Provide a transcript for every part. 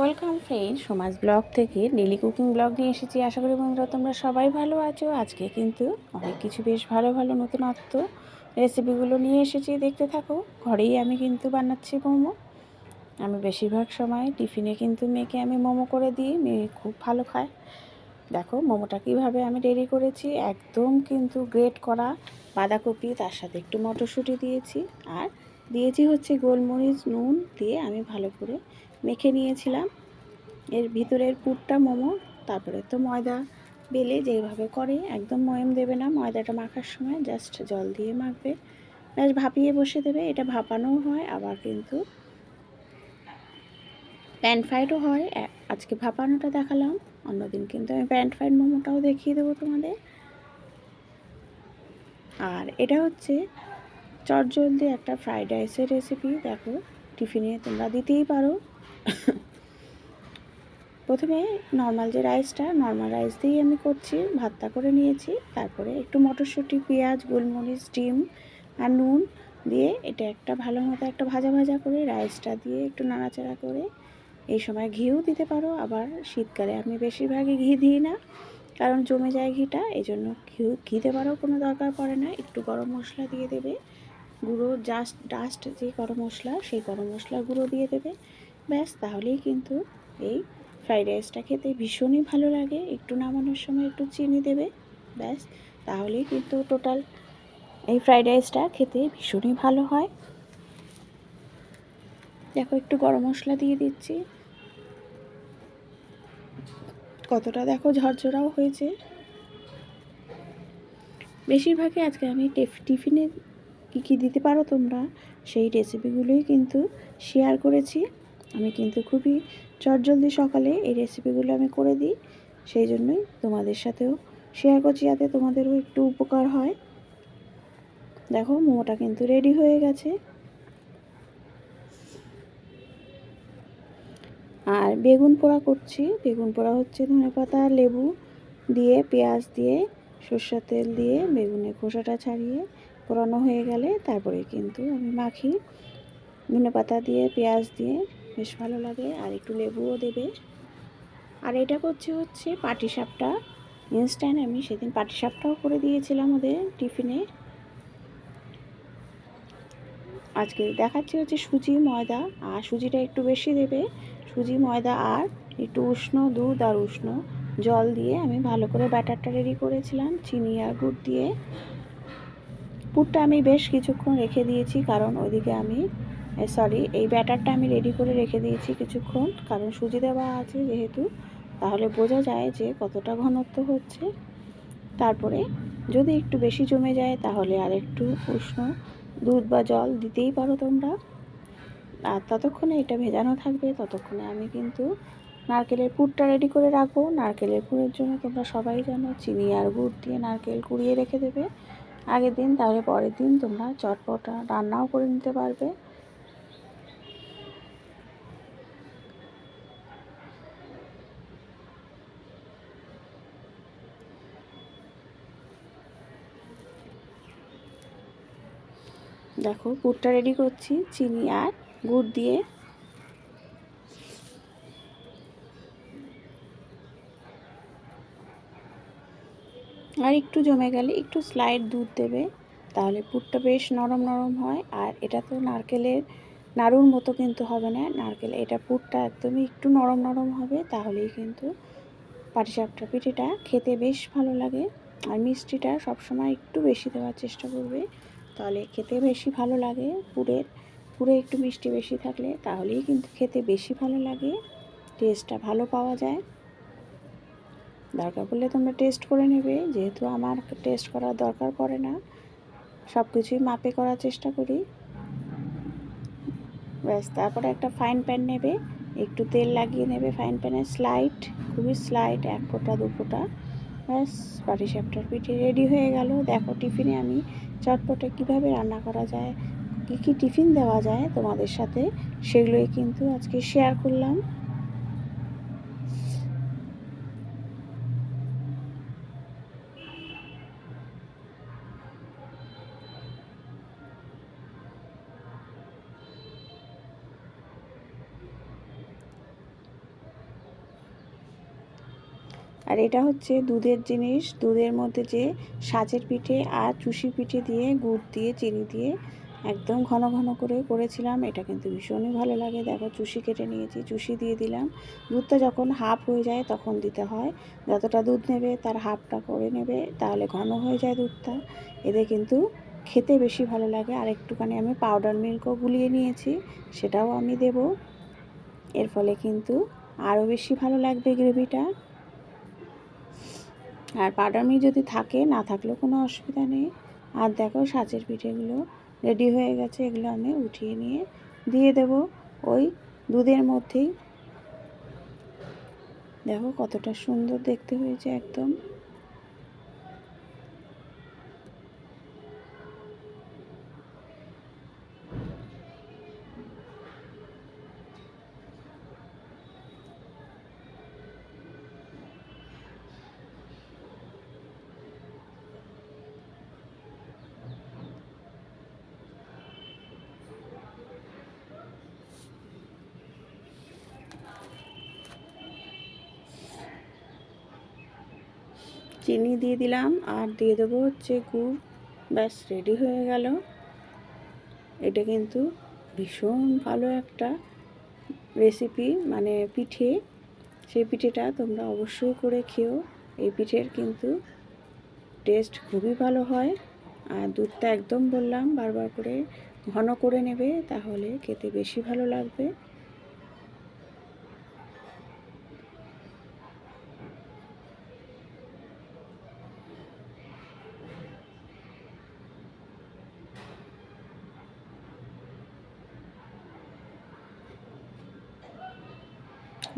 Welcome friend Samaj blog থেকে daily cooking blog নিয়ে এসেছি। আশা করি বন্ধুরা তোমরা সবাই ভালো আছো। আজকে কিন্তু অনেক কিছু বেশ ভালো ভালো নতুনত্ব রেসিপিগুলো নিয়ে এসেছি। দেখতে থাকো, ঘরেই আমি কিন্তু বানাচ্ছি মোমো। আমি বেশিরভাগ সময় টিফিনে কিন্তু মেয়েকে আমি মোমো করে দিই, মেয়ে খুব ভালো খায়। দেখো, মোমোটা কীভাবে আমি রেডি করেছি। একদম কিন্তু গ্রেট করা বাঁধাকপি, তার সাথে একটু মটরশুঁটি দিয়েছি। আর দিয়েছি হচ্ছে গোলমরিচ, নুন দিয়ে আমি ভালো করে মেখে নিয়েছিলাম। এর ভিতরের পুরটা মোমো, তারপরে তো ময়দা বেলে যেভাবে করে, একদম ময়ম দেবে না, ময়দাটা মাখার সময় জাস্ট জল দিয়ে মাখবে। ব্যাস, ভাপিয়ে বসে দেবে, এটা ভাপানোও হয়, আবার কিন্তু প্যান ফ্রাইডও হয়। আজকে ভাপানোটা দেখালাম, অন্যদিন কিন্তু আমি প্যান ফ্রাইড মোমোটাও দেখিয়ে দেবো তোমাদের। আর এটা হচ্ছে চটজলদি একটা ফ্রাইড রাইসের রেসিপি দেখো। টিফিনে তোমরা দিতেই পারো। প্রথমে নর্মাল যে রাইসটা নর্মাল রাইস দিয়েই আমি করছি, ভাতটা করে নিয়েছি। তারপরে একটু মটরশুঁটি, পেঁয়াজ, গোলমরিচ, ডিম আর নুন দিয়ে এটা একটা ভালো মতো একটা ভাজা ভাজা করে রাইসটা দিয়ে একটু নাড়াচাড়া করে এই সময় ঘিও দিতে পারো। আবার শীতকালে আমি বেশিরভাগই ঘি দিই না, কারণ জমে যায় ঘিটা। এই জন্য ঘি ঘি দেওয়ারও কোনো দরকার পড়ে না। একটু গরম মশলা দিয়ে দেবে। গুঁড়ো জাস্ট ডাস্ট যে গরম মশলা, সেই গরম মশলা গুঁড়ো দিয়ে দেবে। ব্যাস, তাহলেই কিন্তু এই ফ্রাইড রাইসটা খেতে ভীষণই ভালো লাগে। একটু নামানোর সময় একটু চিনি দেবে। ব্যাস, তাহলেই কিন্তু টোটাল এই ফ্রাইড রাইসটা খেতে ভীষণই ভালো হয়। দেখো, একটু গরম মশলা দিয়ে দিচ্ছি। কতটা দেখো ঝরঝরাও হয়েছে। বেশিরভাগই আজকে আমি টিফিনে কী কী দিতে পারো তোমরা? সেই রেসিপিগুলোই কিন্তু শেয়ার করেছি। আমি কিন্তু খুবই চটজলদি সকালে এই রেসিপিগুলো আমি করে দিই। সেই জন্যই তোমাদের সাথেও শেয়ার করছি যাতে তোমাদেরও একটু উপকার হয়। দেখো, মোমোটা কিন্তু রেডি হয়ে গেছে। আর বেগুন পোড়া করছি। বেগুন পোড়া হচ্ছে ধনে পাতা, লেবু দিয়ে, পেঁয়াজ দিয়ে, সর্ষের তেল দিয়ে বেগুনের খোসাটা ছাড়িয়ে পোড়ানো হয়ে গেলে তারপরে কিন্তু আমি মাখি। ধনে পাতা দিয়ে, পেঁয়াজ দিয়ে বেশ ভালো লাগে আর একটু লেবুও দেবে। আর এটা করছে হচ্ছে পাটিসাপটা। ইনস্ট্যান্ট আমি সেদিন পাটিসাপটাও করে দিয়েছিলাম ওদের টিফিনে। আজকে দেখাচ্ছি হচ্ছে সুজি, ময়দা। আর সুজিটা একটু বেশি দেবে। সুজি, ময়দা আর একটু উষ্ণ দুধ আর উষ্ণ জল দিয়ে আমি ভালো করে ব্যাটারটা রেডি করেছিলাম। চিনি আর গুড় দিয়ে। পুরটা আমি বেশ কিছুক্ষণ রেখে দিয়েছি, কারণ ওইদিকে আমি সরি এই ব্যাটারটা আমি রেডি করে রেখে দিয়েছি কিছুক্ষণ, কারণ সুজি দেওয়া আছে যেহেতু। তাহলে বোঝা যায় যে কতটা ঘনত্ব হচ্ছে। তারপরে যদি একটু বেশি জমে যায়, তাহলে আর একটু উষ্ণ দুধ বা জল দিতেই পারো তোমরা। আর ততক্ষণে এটা ভেজানো থাকবে, ততক্ষণে আমি কিন্তু নারকেলের পুরটা রেডি করে রাখব। নারকেলের পুরের জন্য তোমরা সবাই জানো, চিনি আর গুড় দিয়ে নারকেল কুড়িয়ে রেখে দেবে। আগের দিন, তাহলে পরের দিন তোমরা চটপটা রান্নাও করে নিতে পারবে। দেখো, পুরটা রেডি করছি, চিনি আর গুড় দিয়ে। আর একটু জমে গেলে একটু স্লাইড দুধ দেবে, তাহলে পুরটা বেশ নরম নরম হয়। আর এটা তো নারকেলের, নাড়ুর মতো কিন্তু হবে না। নারকেল, এটা পুরটা একদমই একটু নরম নরম হবে, তাহলেই কিন্তু পাটিসাপটা পিঠেটা খেতে বেশ ভালো লাগে। আর মিষ্টিটা সবসময় একটু বেশি দেওয়ার চেষ্টা করবে, তাহলে খেতে বেশি ভালো লাগে। পুরের, পুরে একটু মিষ্টি বেশি থাকলে, তাহলেই কিন্তু খেতে বেশি ভালো লাগে। টেস্টটা ভালো পাওয়া যায়। দরকার পড়লে তোমরা টেস্ট করে নেবে। যেহেতু আমার টেস্ট করার দরকার পড়ে না সব কিছুই মাপে করার চেষ্টা করি। ব্যাস, তারপরে একটা ফাইন প্যান নেবে। একটু তেল লাগিয়ে নেবে ফাইন প্যানে স্লাইড খুবই স্লাইড এক ফোঁটা, দু ফোঁটা। ব্যাস পাটিসাপটার পিঠে রেডি হয়ে গেল। দেখো টিফিনে আমি চটপটে কীভাবে রান্না করা যায়, কী কী টিফিন দেওয়া যায় তোমাদের সাথে, সেগুলোই কিন্তু আজকে শেয়ার করলাম। আর এটা হচ্ছে দুধের জিনিস। দুধের মধ্যে যে সাজের পিঠে আর চুষি পিঠে দিয়ে গুড় দিয়ে, চিনি দিয়ে একদম ঘন ঘন করে করেছিলাম। এটা কিন্তু ভীষণই ভালো লাগে। দেখো চুষি কেটে নিয়েছি, চুষি দিয়ে দিলাম। দুধটা যখন হাফ হয়ে যায় তখন দিতে হয়। যতটা দুধ নেবে তার হাফটা করে নেবে, তাহলে ঘন হয়ে যায় দুধটা। এতে কিন্তু খেতে বেশি ভালো লাগে। আর একটুখানি আমি পাউডার মিল্কও গুলিয়ে নিয়েছি, সেটাও আমি দেব। এর ফলে কিন্তু আরও বেশি ভালো লাগবে গ্রেভিটা আর মিল্ক যদি থাকে, না থাকলেও কোনো অসুবিধা নেই। আর দেখো সাঁচের পিঠেগুলো রেডি হয়ে গেছে, এগুলো আমি উঠিয়ে নিয়ে দিয়ে দেব ওই দুধের মধ্যেই। দেখো কতটা সুন্দর দেখতে হয়েছে একদম। চিনি দিয়ে দিলাম আর দিয়ে দেবো হচ্ছে গুড়। ব্যাস রেডি হয়ে গেল। এটা কিন্তু ভীষণ ভালো একটা রেসিপি মানে পিঠে। সেই পিঠেটা তোমরা অবশ্যই করে খেও। এই পিঠের কিন্তু টেস্ট খুবই ভালো হয়। আর দুধটা একদম বললাম বারবার করে ঘন করে নেবে, তাহলে খেতে বেশি ভালো লাগবে।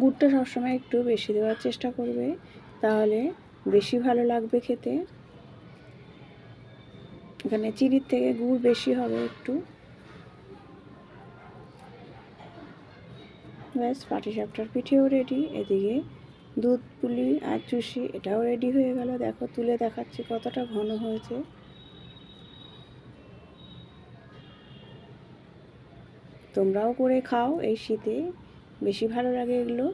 গুড়টা সবসময় একটু বেশি দেওয়ার চেষ্টা করবে, তাহলে বেশি ভালো লাগবে খেতে। এখানে চিনির থেকে গুড় বেশি হবে একটু। ব্যাস পাটিসাপটার পিঠেও রেডি এদিকে দুধ, পুলি আর চুষি, এটাও রেডি হয়ে গেল। দেখো, তুলে দেখাচ্ছি কতটা ঘন হয়েছে। তোমরাও করে খাও এই শীতে। বেশি ভালো লাগে এগুলো।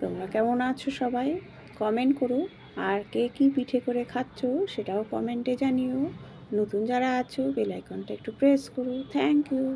তোমরা কেমন আছো সবাই? কমেন্ট করো। আর কে কি পিঠে করে খাচ্ছ সেটাও কমেন্টে জানিও। নতুন যারা আছো বেলাইকনটা একটু প্রেস করো। Thank you